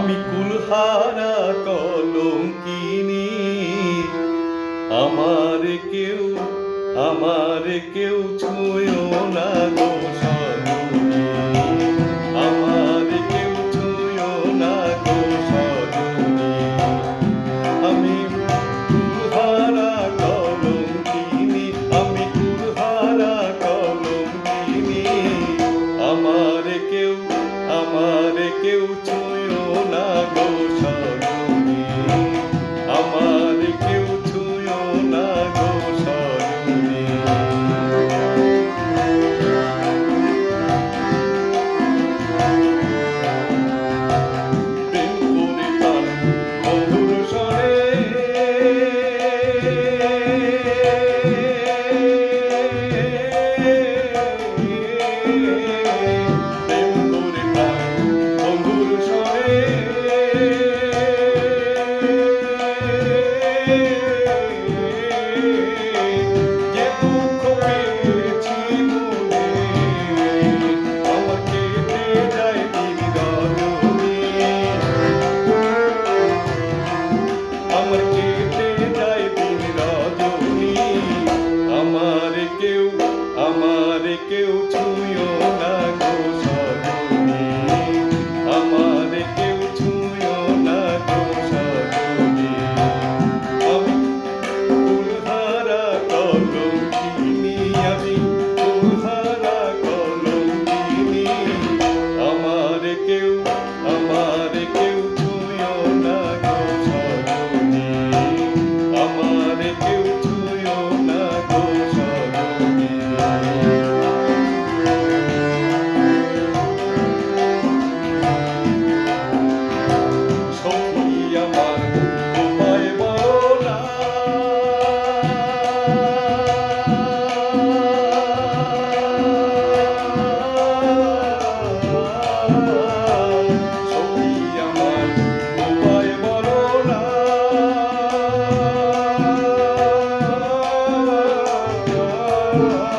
আমি কুলহারা কিনি আমার কেউ আমার কেউ ছুঁয়ো না দোষ কেউ Oh.